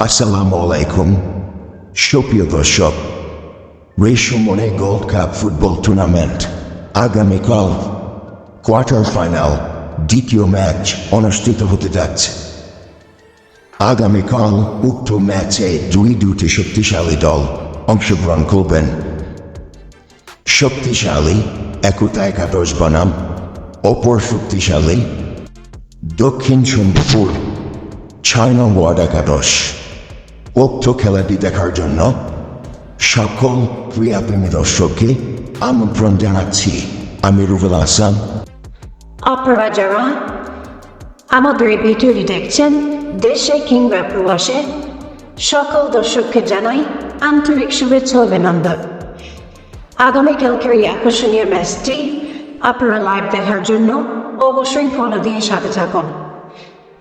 আসসালামু আলাইকুম সুপ্রিয় দর্শক রেশমনে গোল্ড কাপ ফুটবল টুর্নামেন্ট আগামীকাল কোয়ার্টার ফাইনাল দ্বিতীয় ম্যাচ অনুষ্ঠিত হতে যাচ্ছে। আগামীকাল উক্ত ম্যাচে দুই দুটি শক্তিশালী দল অংশগ্রহণ করবেন। শক্তিশালী একতা একাদশ বনাম। অপর শক্তিশালী, দক্ষিণ চন্দ্রপুর চায়না ওয়ার্ড একাদশ উক্ত খেলাটি দেখার জন্য সকল ক্রীড়াপ্রেমী দর্শককে আমন্ত্রণ জানাচ্ছি। আমি রুবেল হাসান আপনারা যারা আমাদের এই ভিডিওটি দেখছেন, দেশে কিংবা প্রবাসে, সকল দর্শককে জানাই আন্তরিক শুভেচ্ছা অভিনন্দন। আগামীকালকের এই আকর্ষণীয় ম্যাচটি আপনারা লাইভ দেখার জন্য অবশ্যই ফলো দিয়ে সাথে থাকুন।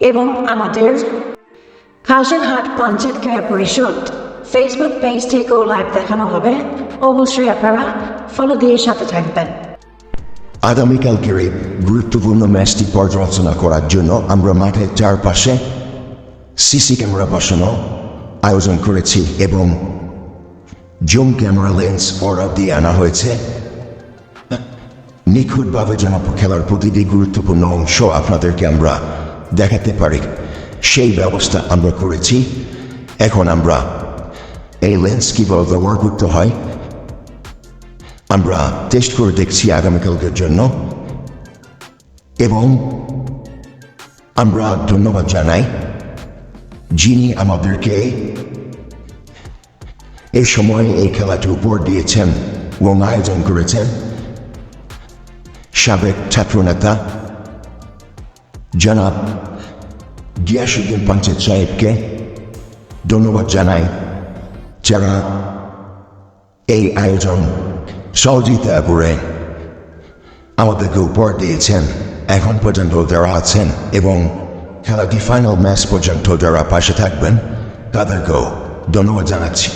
এবং আমাদের হাট পঞ্চায়েত ক্রীড়া পরিষদ ফেসবুক পেজ থেকেও লাইভ দেখানো হবে। অবশ্যই আপনারা ফলো দিয়ে সাথে থাকবেন। আগামীকালকের এই গুরুত্বপূর্ণ ম্যাচটি পর্যালোচনা করার জন্য আমরা মাঠের চারপাশে সিসি ক্যামেরা বসানো আয়োজন করেছি এবং জুম ক্যামেরা লেন্স অর্ডার দিয়ে আনা হয়েছে। নিখুঁতভাবে যেন খেলার প্রতিটি গুরুত্বপূর্ণ অংশ আপনাদেরকে আমরা দেখাতে পারি। সেই ব্যবস্থা আমরা করেছি। এখন আমরা এই লেন্স কীভাবে ব্যবহার করতে হয়, আমরা টেস্ট করে দেখছি আগামীকালকের জন্য। এবং আমরা ধন্যবাদ জানাই যিনি আমাদেরকে এই সময় এই খেলাটি উপর দিয়েছেন এবং আয়োজন করেছেন। সাবেক ছাত্রনেতা জনাব গিয়াসুদ্দিন পঞ্চায়েত সাহেবকে ধন্যবাদ জানাই যারা এই আয়োজন সহযোগিতা করে আমাদেরকে উপহার দিয়েছেন এখন পর্যন্ত যারা আছেন এবং খেলাটি ফাইনাল ম্যাচ পর্যন্ত যারা পাশে থাকবেন তাদেরকেও ধন্যবাদ জানাচ্ছি